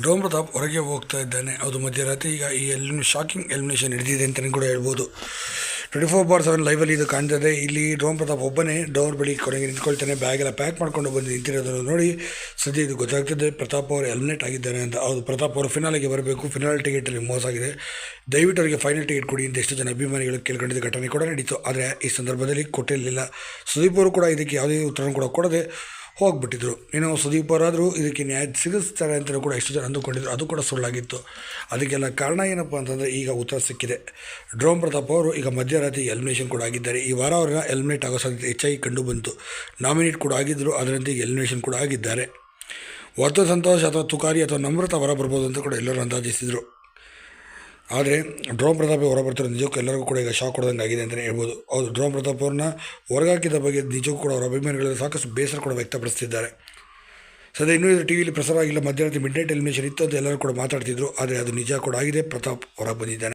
ಡ್ರೋಮ್ ಪ್ರತಾಪ್ ಹೊರಗೆ ಹೋಗ್ತಾ ಇದ್ದಾನೆ. ಅದು ಮಧ್ಯರಾತ್ರಿ ಈಗ ಈ ಎಲ್ಲಿ ಶಾಕಿಂಗ್ ಎಲಿಮಿನೇಷನ್ ಹಿಡಿದಿದೆ ಅಂತಲೇ ಕೂಡ ಹೇಳ್ಬೋದು. ಟ್ವೆಂಟಿ ಫೋರ್ ಬಾರ್ ಸೆವೆನ್ ಲೈವಲ್ಲಿ ಇದು ಕಾಣ್ತದೆ. ಇಲ್ಲಿ ಡೋಮ್ ಪ್ರತಾಪ್ ಒಬ್ಬನೇ ಡೋರ್ ಬಳಿ ಕೊನೆಗೆ ನಿಂತ್ಕೊಳ್ತಾನೆ. ಬ್ಯಾಗೆಲ್ಲ ಪ್ಯಾಕ್ ಮಾಡ್ಕೊಂಡು ಬಂದು ನಿಂತಿರೋದನ್ನು ನೋಡಿ ಸದ್ಯ ಇದು ಗೊತ್ತಾಗ್ತದೆ. ಪ್ರತಾಪ್ ಅವರು ಎಲಿಮಿನೇಟ್ ಆಗಿದ್ದಾರೆ ಅಂತ. ಹೌದು, ಪ್ರತಾಪ್ ಅವರು ಫಿನಾಲಿಗೆ ಬರಬೇಕು. ಫಿನಾಲ್ ಟಿಕೆಟಲ್ಲಿ ಮೋಸ ಆಗಿದೆ. ದಯವಿಟ್ಟು ಅವರಿಗೆ ಫೈನಲ್ ಟಿಕೆಟ್ ಕೊಡಿ ಅಂತ ಎಷ್ಟು ಜನ ಅಭಿಮಾನಿಗಳು ಕೇಳ್ಕೊಂಡಿದ್ದ ಘಟನೆ ಕೂಡ ನಡೀತು. ಆದರೆ ಈ ಸಂದರ್ಭದಲ್ಲಿ ಕೊಟ್ಟಿರಲಿಲ್ಲ. ಸುದೀಪ್ ಅವರು ಕೂಡ ಇದಕ್ಕೆ ಯಾವುದೇ ಉತ್ತರ ಕೂಡ ಕೊಡದೆ ಹೋಗ್ಬಿಟ್ಟಿದ್ರು. ಏನೋ ಸುದೀಪ್ ಅವರಾದರೂ ಇದಕ್ಕೆ ನ್ಯಾಯ ಸಿಗಿಸ್ತಾರೆ ಅಂತಲೂ ಕೂಡ ಎಷ್ಟು ಜನ ಅಂದುಕೊಂಡಿದ್ರು. ಅದು ಕೂಡ ಸುಳ್ಳಾಗಿತ್ತು. ಅದಕ್ಕೆಲ್ಲ ಕಾರಣ ಏನಪ್ಪ ಅಂತಂದರೆ ಈಗ ಉತ್ತರ ಸಿಕ್ಕಿದೆ. ಡ್ರೋಮ್ ಪ್ರತಾಪ್ ಅವರು ಈಗ ಮಧ್ಯರಾತ್ರಿ ಎಲಿಮಿನೇಷನ್ ಕೂಡ ಆಗಿದ್ದಾರೆ. ಈ ವಾರ ಅವರನ್ನ ಎಲಿಮಿನೇಟ್ ಆಗೋ ಸಾಧ್ಯತೆ ಹೆಚ್ಚಾಗಿ ಕಂಡು ಬಂತು ನಾಮಿನೇಟ್ ಕೂಡ ಆಗಿದ್ದರು ಅದರಂತೆ ಎಲಿಮಿನೇಷನ್ ಕೂಡ ಆಗಿದ್ದಾರೆ. ವರ್ತ ಸಂತೋಷ ಅಥವಾ ತುಕಾರಿ ಅಥವಾ ನಮ್ರತ ಹೊರ ಬರ್ಬೋದು ಅಂತ ಕೂಡ ಎಲ್ಲರೂ ಅಂದಾಜಿಸಿದರು. ಆದರೆ ಡ್ರೋಮ್ ಪ್ರತಾಪ್ ಹೊರ ಬರ್ತಿರೋ ನಿಜಕ್ಕೂ ಎಲ್ಲರಿಗೂ ಕೂಡ ಈಗ ಶಾಕ್ ಕೊಡೋದಂಗೆ ಆಗಿದೆ ಅಂತಲೇ ಹೇಳ್ಬೋದು. ಅವರು ಡ್ರೋಮ್ ಪ್ರತಾಪ್ ಅವ್ರನ್ನ ಹೊರಗಾಕಿದ ಬಗ್ಗೆ ನಿಜಕ್ಕೂ ಕೂಡ ಅವರ ಅಭಿಮಾನಿಗಳಲ್ಲಿ ಸಾಕಷ್ಟು ಬೇಸರ ಕೂಡ ವ್ಯಕ್ತಪಡಿಸ್ತಿದ್ದಾರೆ. ಸದ್ಯ ಇನ್ನೂ ಇದು ಟಿ ವಿಲಿ ಪ್ರಸಾರ ಆಗಿಲ್ಲ ಮಧ್ಯರಾತ್ರಿ ಮಿಡ್ ನೈಟ್ ಎಲಿಮಿನೇಷನ್ ಇತ್ತು ಅಂತ ಎಲ್ಲರೂ ಕೂಡ ಮಾತಾಡ್ತಿದ್ರು. ಆದರೆ ಅದು ನಿಜ ಕೂಡ ಆಗಿದೆ, ಪ್ರತಾಪ್ ಹೊರ ಬಂದಿದ್ದಾನೆ.